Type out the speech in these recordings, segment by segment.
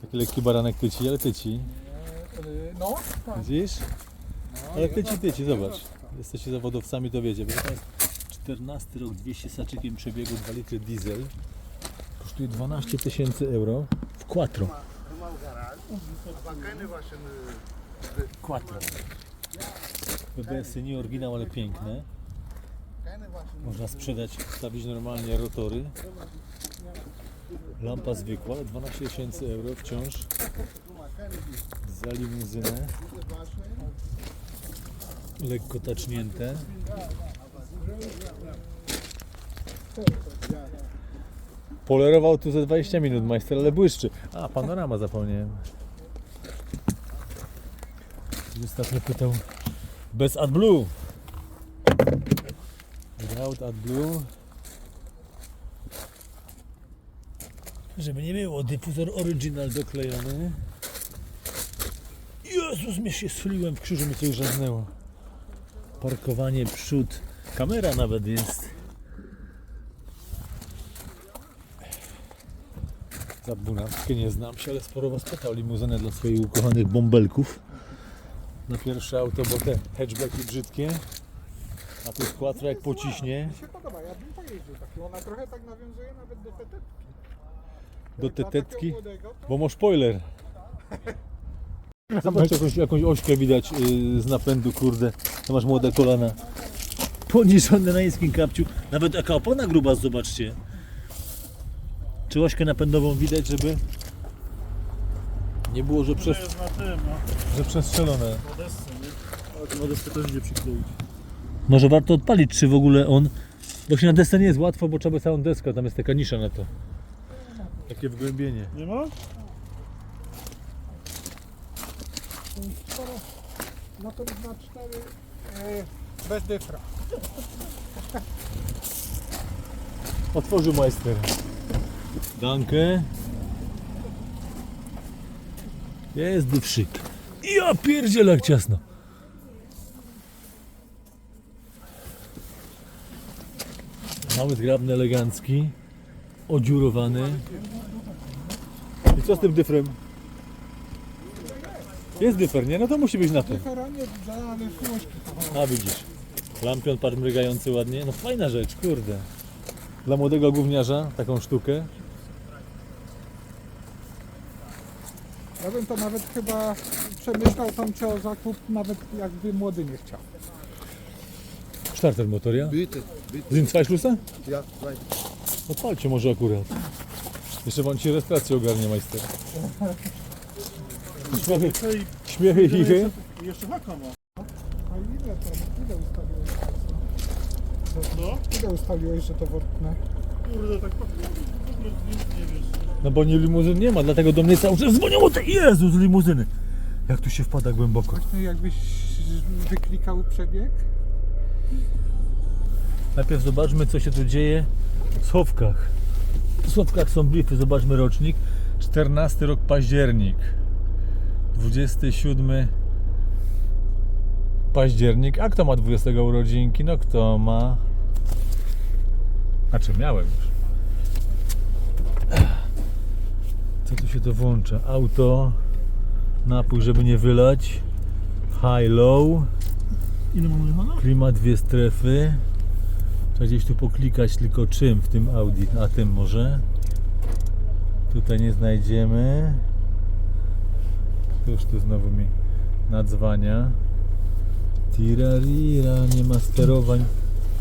Taki lekki baranek tyci, ale tyci. No, tak. Widzisz? Ale tyci, tyci, zobacz. Jesteście zawodowcami, to wiecie. Bo to jest 14 rok, 200 z haczykiem przebiegu, 2 litry diesel. Kosztuje 12 tysięcy euro w quattro. Quattro. BBS-y nie oryginał, ale piękne. Można sprzedać, wstawić normalnie rotory. Lampa zwykła, ale 12 tysięcy euro wciąż. Za limuzynę. Lekko tacznięte. Polerował tu ze 20 minut majster, ale błyszczy. A, panorama zapomniałem. Ostatnio pytał bez AdBlue. Without AdBlue. Żeby nie było, dyfuzor oryginal doklejony. Jezus, mnie się schyliłem w krzyżu, mi coś żaznęło. Parkowanie przód. Kamera nawet jest. Za nie znam się, ale sporo was pytał limuzynę dla swoich ukochanych bąbelków. Na pierwsze auto, bo te hatchbacki brzydkie. A tu quattro jak pociśnie. Mi się podoba, ja bym pojeździł taki. Ona trochę tak nawiązuje nawet do tetetki. Do młodego, to bo ma spoiler. Zobacz, jakąś, jakąś ośkę widać yy, z napędu, kurde. To masz młode kolana. Poniżone na niskim kapciu. Nawet jaka opona gruba, zobaczcie. Czy ośkę napędową widać, żeby nie było, że, przez, jest na tym, no, że przestrzelone. nie? Ale to na też idzie przykleić. Może warto odpalić, czy w ogóle on... Bo się na desce nie jest łatwo, bo trzeba by całą deskę, tam jest taka nisza na to. Takie wgłębienie. Nie ma? sporo motor 2.4 e, bez dyfra. Otworzył majster. Dankę. Jest dyfszyk. Ja pierdzielę jak ciasno. Mały zgrabny, elegancki. Odziurowany. I co z tym dyfrem? Jest dyfer, nie? No to musi być na tym. Ale A widzisz. Lampion patrz mrygający ładnie. No fajna rzecz, kurde. Dla młodego gówniarza taką sztukę. Ja bym to nawet chyba przemyślał tam czy o zakup, nawet jakby młody nie chciał. Starter motor, ja? Bitte, bitte. Sind zwei? Ja, nein. Odpalcie może akurat. Jeszcze wam ci rejestrację ogarnie majster. Śmiechy, śmiechy, chichy. jeszcze haka ma. A ile to, ile ustaliłeś? No, Ile ustaliłeś, że to wortne? kurde, tak w ogóle nie, nie wiesz. No bo nie limuzyn nie ma, dlatego do mnie cały czas dzwonią o te Jezu z limuzyny. Jak tu się wpada głęboko. No jakbyś wyklikał przebieg? Najpierw zobaczmy co się tu dzieje Słowkach. W Słowkach są blify, zobaczmy rocznik. 14 rok październik. 27 październik. A kto ma 20 urodzinki? No kto ma? A czy miałem już? Co tu się to włącza? Auto, napój, żeby nie wylać. High, low. Ile mamy jechane? Klimat dwie strefy. Trzeba gdzieś tu poklikać tylko czym w tym Audi. A tym może. Tutaj nie znajdziemy. Już tu znowu mi nadzwania. Tirarira, nie ma sterowań.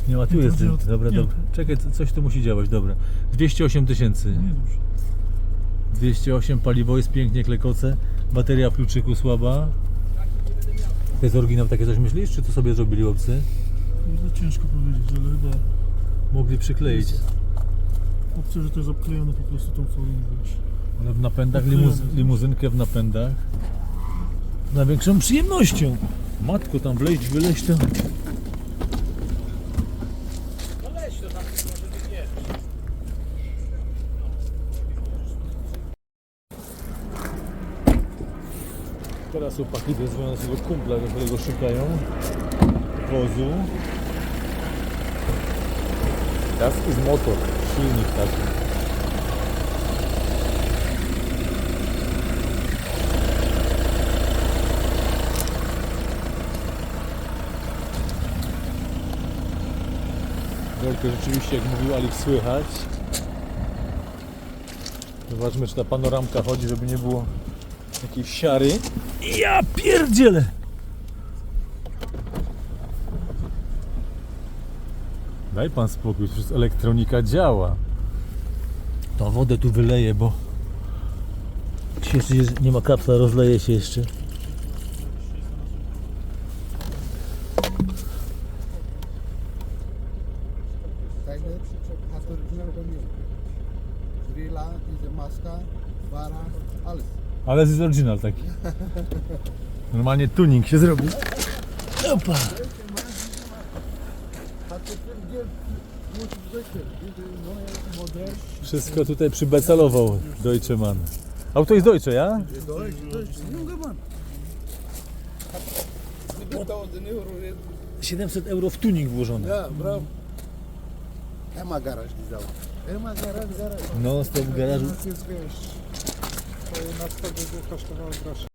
Nie ma, tu jest. To- Dobra, nie. dobra. Czekaj, co- coś tu musi działać, dobra. 208 tysięcy. Nie dużo. 208, paliwo jest pięknie klekoce. Bateria w kluczyku słaba. To jest oryginał, takie coś myślisz? Czy to sobie zrobili obcy? Kurde, ciężko powiedzieć, ale chyba Mogli przykleić. opcja, że to jest obklejone po prostu tą folią, wiesz. Ale w napędach, limuz, limuzynkę w napędach. Z największą przyjemnością. Matko, tam wleźć, wyleźć to. Teraz chłopaki wezwają swojego kumpla, którego szukają wozu teraz już motor, silnik taki. Tylko rzeczywiście, jak mówił Alik, słychać. Zobaczmy, czy ta panoramka chodzi, żeby nie było jakiejś siary. Ja pierdzielę! Daj pan spokój, przecież elektronika działa. To wodę tu wyleję, bo jeszcze nie ma kapsla, rozleje się jeszcze. Alles. Ale jest oryginal taki. Normalnie tuning się zrobił. Opa! Wszystko tutaj przybecalował Deutsche Mann. Auto jest Deutsche, ja? Deutsch, Deutsch, junger Mann. 7000 euro. 700 euro w tuning włożony. Ja, brawo. Ema garaż die Sau. Ema garaż, garaż. No, stop w garażu. To to by kosztowało grosze.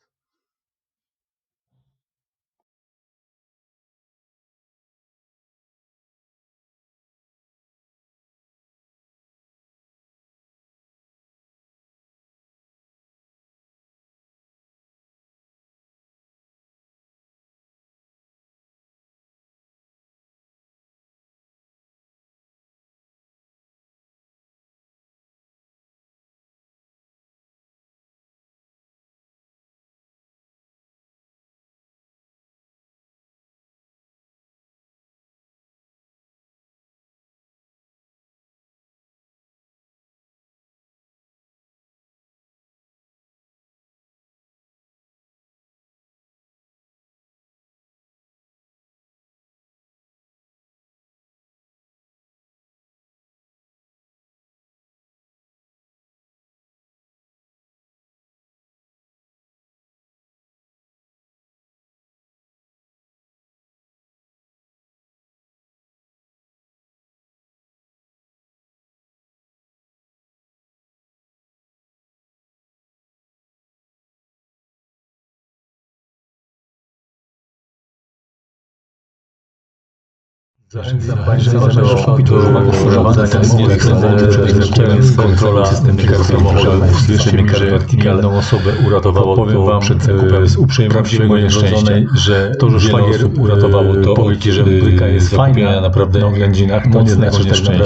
Zachęcam Państwa do samochodów samochodu przed zakupem jest kontrola systemie samochodów w Vertical. Jedną osobę uratowało Powiem to wam przed e, zakupem z uprzejmości prawdziwego mojej nieszczęścia. że To, że szwagier osób uratowało to powie ci, że bryka jest zakupienia fajna naprawdę na oględzinach, to nie mocnego znaczy, tak nieszczęścia.